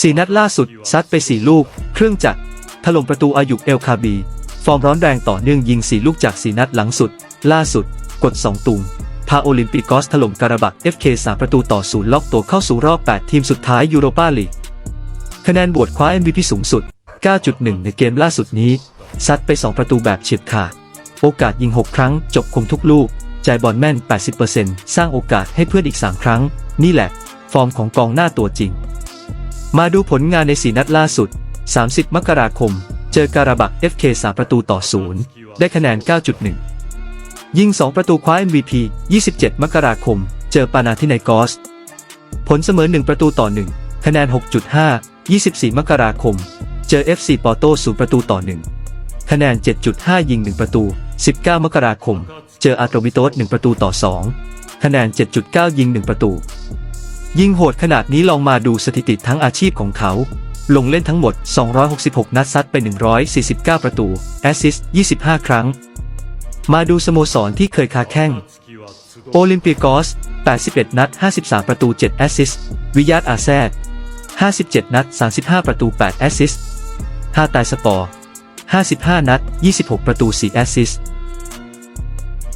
สี่นัดล่าสุด ซัดไปสี่ลูก เครื่องจักรถล่มประตูอายุเอลคาบี ฟอร์มร้อนแรงต่อเนื่องยิงสี่ลูกจากสี่นัดหลังสุด ล่าสุด กด 2 ตุงพาโอลิมปิกอสถล่มการาบัก FK 3 ประตูต่อศูนย์ล็อกตัวเข้าสู่รอบ 8 ทีมสุดท้ายยูโรปาลีกคะแนนบวชคว้า MVP สูงสุด 9.1 ในเกมล่าสุดนี้ ซัดไป 2 ประตูแบบเฉียบขาด โอกาสยิง 6 ครั้ง จบคมทุกลูก จ่ายบอลแม่น 80%สร้างโอกาสให้เพื่อนอีก 3 ครั้ง นี่แหละ ฟอร์มของกองหน้าตัวจริง มาดูผลงานใน4นัดล่าสุด 30 มกราคม เจอการาบัก FK 3 ประตูต่อศูนย์ได้คะแนน 9.1 ยิง 2 ประตูคว้า MVP 27 มกราคม เจอปานาทิไนกอส ผลเสมอ 1 ประตูต่อ 1 คะแนน 6.5 24 มกราคม เจอ FC ปอโต้0ประตูต่อ 1 คะแนน 7.5 ยิง 1 ประตู 19 มกราคม เจออาโตมิโตส1ประตูต่อ 2 คะแนน 7.9 ยิง 1 ประตู ยิงโหดขนาดนี้ลองมาดูสถิติทั้งอาชีพของเขา ลงเล่นทั้งหมด 266 นัดซัดไป 149 ประตูแอสซิสต์25 ครั้ง มาดูสโมสรที่เคยคาแข้ง โอลิมปิกอส 81 นัด 53 ประตู 7 แอสซิสต์วิยาตอาแซด57 นัด 35 ประตู 8 แอสซิสต์ฮาตายสปอร์ 55 นัด 26 ประตู 4 แอสซิสต์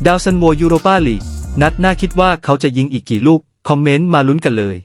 ดาวซันโวยูโรปาลีกนัดน้าคิดว่าเขาจะยิงอีกกี่ลูก คอมเมนต์มาลุ้นกันเลย